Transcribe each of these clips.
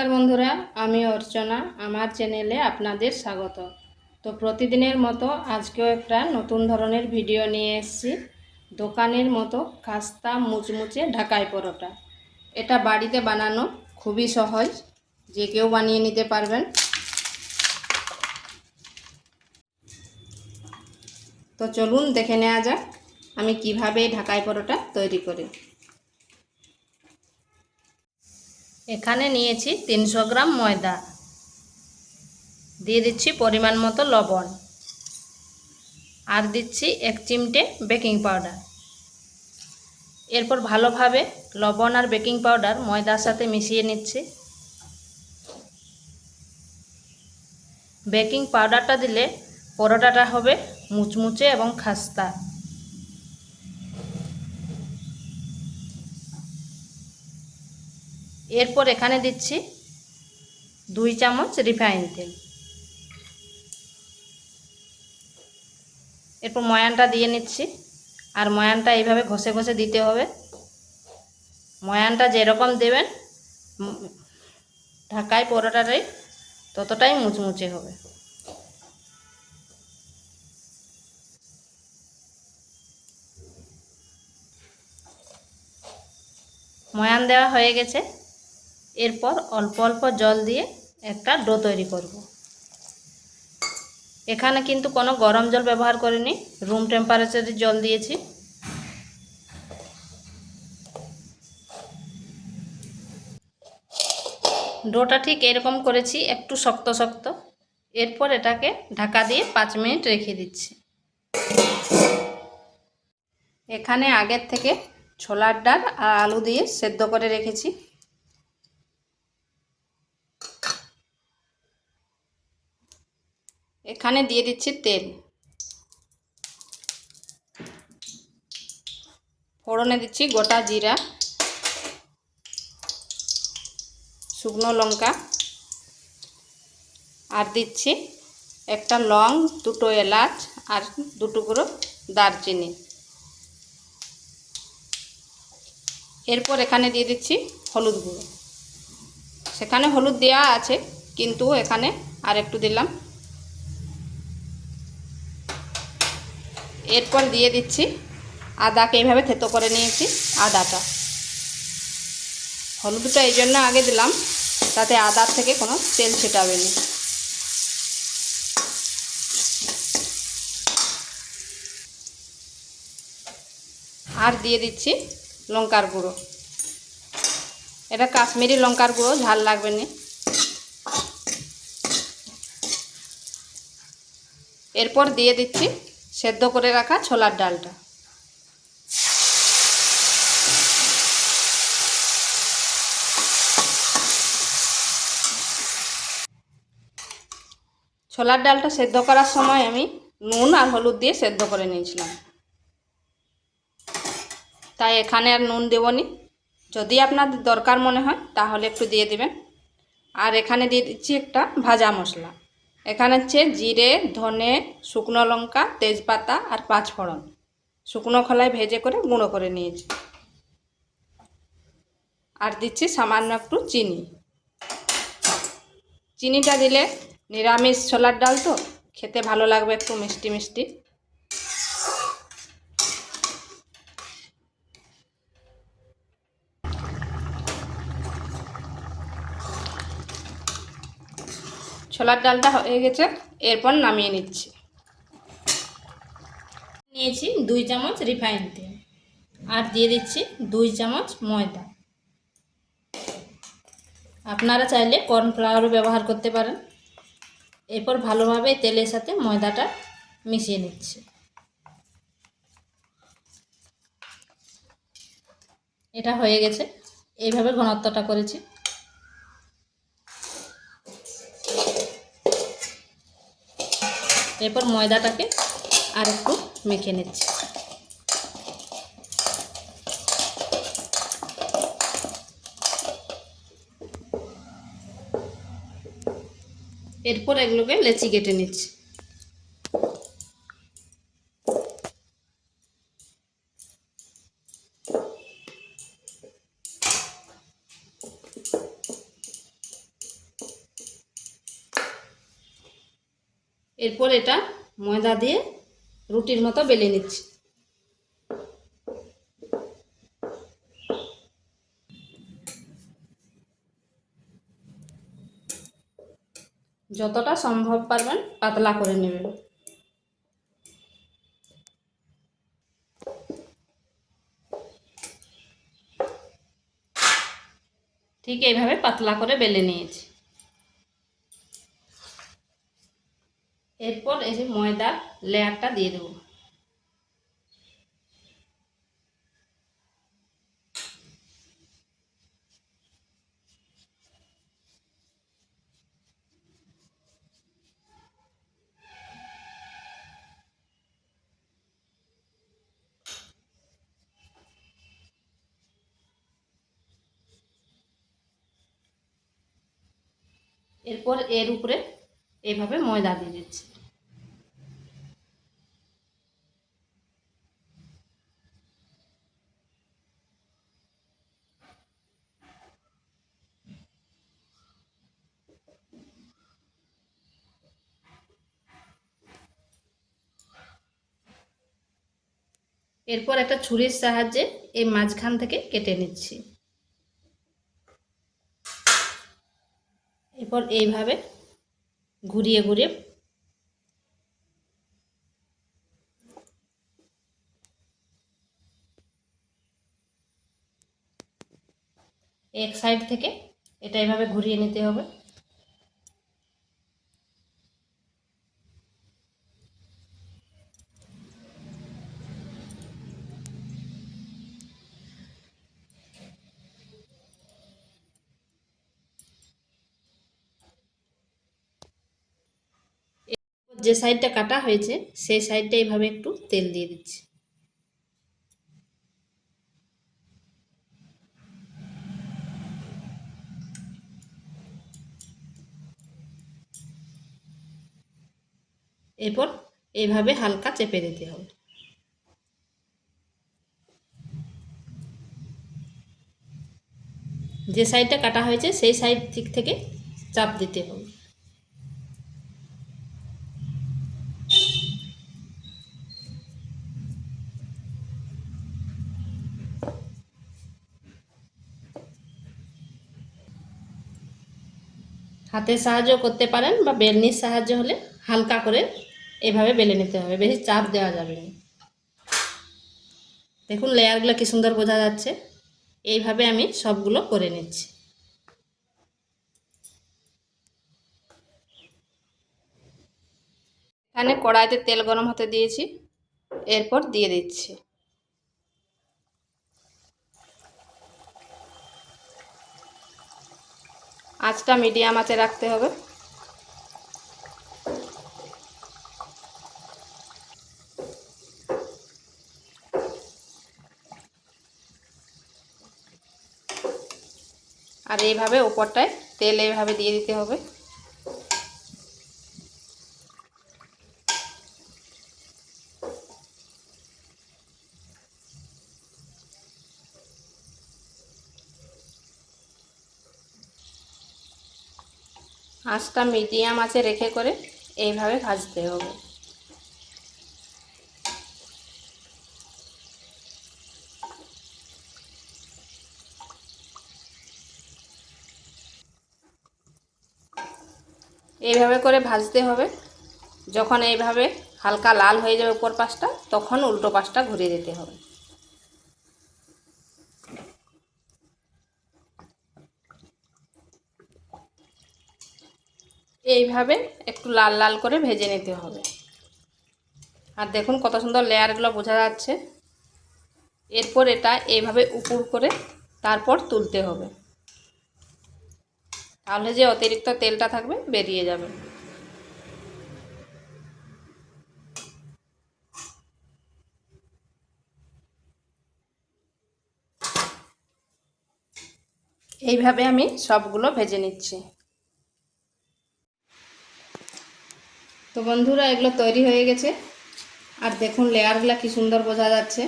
নমস্কার বন্ধুরা, আমি অর্চনা, আমার চ্যানেলে আপনাদের স্বাগত। তো প্রতিদিনের মতো আজকেও একটা নতুন ধরনের ভিডিও নিয়ে এসেছি। দোকানের মতো খাস্তা মুচমুচে ঢাকাই পরোটা। এটা বাড়িতে বানানো খুবই সহজ, যে কেউ বানিয়ে নিতে পারবেন। তো চলুন দেখে নেওয়া যাক আমি কীভাবে ঢাকাই পরোটা তৈরি করি। এখানে নিয়েছি তিনশো গ্রাম ময়দা। দিয়ে দিচ্ছি পরিমাণ মতো লবণ। আর দিচ্ছি এক চিমটে বেকিং পাউডার। এরপর ভালোভাবে লবণ আর বেকিং পাউডার ময়দার সাথে মিশিয়ে নিচ্ছি। বেকিং পাউডারটা দিলে পরোটাটা হবে মুচমুচে এবং খাস্তা। এরপর এখানে দিচ্ছি দুই চামচ রিফাইন তেল। এরপর ময়ানটা দিয়ে নিচ্ছি। আর ময়ানটা এইভাবে ঘষে ঘষে দিতে হবে। ময়ানটা যেরকম দেবেন ঢাকায় পরোটাটাই ততটাই মুচমুচে হবে। ময়ান দেওয়া হয়ে গেছে। এরপর অল্প অল্প জল দিয়ে একটা ডো তৈরি করব। এখানে কিন্তু কোনো গরম জল ব্যবহার করিনি রুম টেম্পারেচারের জল দিয়েছি। ডোটা ঠিক এরকম করেছি, একটু শক্ত শক্ত। এরপর এটাকে ঢাকা দিয়ে পাঁচ মিনিট রেখে দিচ্ছি। এখানে আগের থেকে ছোলার ডাল আর আলু দিয়ে সেদ্ধ করে রেখেছি। এখানে দিয়ে দিচ্ছি তেল। ফোড়নে দিচ্ছি গোটা জিরা, শুকনো লঙ্কা, আর দিচ্ছি একটা লং দুটো এলাচ আর দুটুকরো দারচিনি। এরপর এখানে দিয়ে দিচ্ছি হলুদ গুঁড়ো। সেখানে হলুদ দেওয়া আছে, কিন্তু এখানে আর একটু দিলাম। এরপর দিয়ে দিচ্ছি আদাকে এইভাবে থেতো করে নিয়েছি আদাটা। হলুদটা এই জন্য আগে দিলাম, তাতে আদার থেকে কোনো তেল ছেটাবে না। আর দিয়ে দিচ্ছি লঙ্কার গুঁড়ো। এটা কাশ্মীরি লঙ্কার গুঁড়ো, ঝাল লাগবে না। এরপর দিয়ে দিচ্ছি সেদ্ধ করে রাখা ছোলার ডালটা। ছোলার ডালটা সেদ্ধ করার সময় আমি নুন আর হলুদ দিয়ে সেদ্ধ করে নিয়েছিলাম। তাই এখানে আর নুন দেবনি। যদি আপনাদের দরকার মনে হয়, তাহলে একটু দিয়ে দিবেন। আর এখানে দিয়ে দিচ্ছি একটা ভাজা মশলা। এখানে হচ্ছে জিরে, ধনে, শুকনো লঙ্কা, তেজপাতা আর পাঁচ পাঁচফোড়ন শুকনো খোলায় ভেজে করে গুঁড়ো করে নিয়েছি। আর দিচ্ছি সামান্য একটু চিনি। চিনিটা দিলে নিরামিষ ছোলার ডাল তো, খেতে ভালো লাগবে একটু মিষ্টি মিষ্টি। ছোলার ডালটা হয়ে গেছে, এরপর নামিয়ে নিচ্ছি। নিয়েছি দুই চামচ রিফাইন তেল আর দিয়ে দিচ্ছি দুই চামচ ময়দা। আপনারা চাইলে কর্নফ্লাওয়ারও ব্যবহার করতে পারেন। এরপর ভালোভাবে তেলের সাথে ময়দাটা মিশিয়ে নিচ্ছি। এটা হয়ে গেছে। এইভাবে ঘনত্বটা করেছি। এরপর ময়দাটাকে আর একটু মেখে নিচ্ছি। এরপর এগুলোকে লেচি কেটে নিচ্ছি। এরপর এটা ময়দা দিয়ে রুটির মতো বেলে নিচ্ছি। যতটা সম্ভব পারবেন পাতলা করে নেবেন। ঠিক এইভাবে পাতলা করে বেলে নিয়েছি। এরপর এই যে ময়দার লেয়ারটা দিয়ে দেবো। এরপর এর উপরে এভাবে ময়দা দিয়ে দিচ্ছি। এরপর একটা ছুরির সাহায্যে এই মাঝখান থেকে কেটে নিচ্ছি। এরপর এইভাবে ঘুরিয়ে ঘুরিয়ে এক সাইড থেকে এটা এভাবে ঘুরিয়ে নিতে হবে। যে সাইডটা কাটা হয়েছে, সেই সাইডটা এইভাবে একটু তেল দিয়ে দিচ্ছি। এরপর এইভাবে হালকা চেপে দিতে হবে। যে সাইডটা কাটা হয়েছে, সেই সাইড দিক থেকে চাপ দিতে হবে। হাতের সাহায্য করতে পারেন বা বেলনির সাহায্য হলে হালকা করে এভাবে বেলে নিতে হবে, বেশি চাপ দেওয়া যাবে না। দেখুন লেয়ারগুলো কি সুন্দর বোঝা যাচ্ছে। এইভাবে আমি সবগুলো করে নিচ্ছি। এখানে কড়াইতে তেল গরম হতে দিয়েছি, এরপর দিয়ে দিচ্ছি। আঁচটা মিডিয়াম আঁচে রাখতে হবে। আর এইভাবে ওপরটায় তেল এইভাবে দিয়ে দিতে হবে। আঁচটা মিডিয়াম আছে রেখে করে এইভাবে ভাজতে হবে। এইভাবে করে ভাজতে হবে। যখন এইভাবে হালকা লাল হয়ে যাবে উপর পাশটা, তখন উল্টো পাশটা ঘুরিয়ে দিতে হবে। এইভাবে একটু লাল লাল করে ভেজে নিতে হবে। আর দেখুন কত সুন্দর লেয়ারগুলো বোঝা যাচ্ছে। এরপর এটা এইভাবে উপর করে তারপর তুলতে হবে। তাহলে যে অতিরিক্ত তেলটা থাকবে বেরিয়ে যাবে। এইভাবে আমি সবগুলো ভেজে নিচ্ছি। তো বন্ধুরা, এগুলো তৈরি হয়ে গেছে। আর দেখুন, লেয়ারগুলো কি সুন্দর বোঝা যাচ্ছে।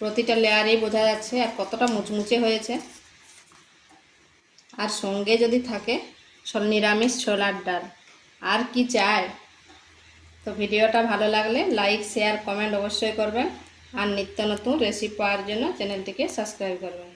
প্রতিটা লেয়ারেই বোঝা যাচ্ছে আর কতটা মুচমুচে হয়েছে। আর সঙ্গে যদি থাকে নিরামিষ ছোলার ডাল। আর কি চায় তো ভিডিওটা ভালো লাগলে লাইক, শেয়ার, কমেন্ট অবশ্যই করবেন। আর নিত্য নতুন রেসিপি পাওয়ার জন্য চ্যানেলটিকে সাবস্ক্রাইব করবেন।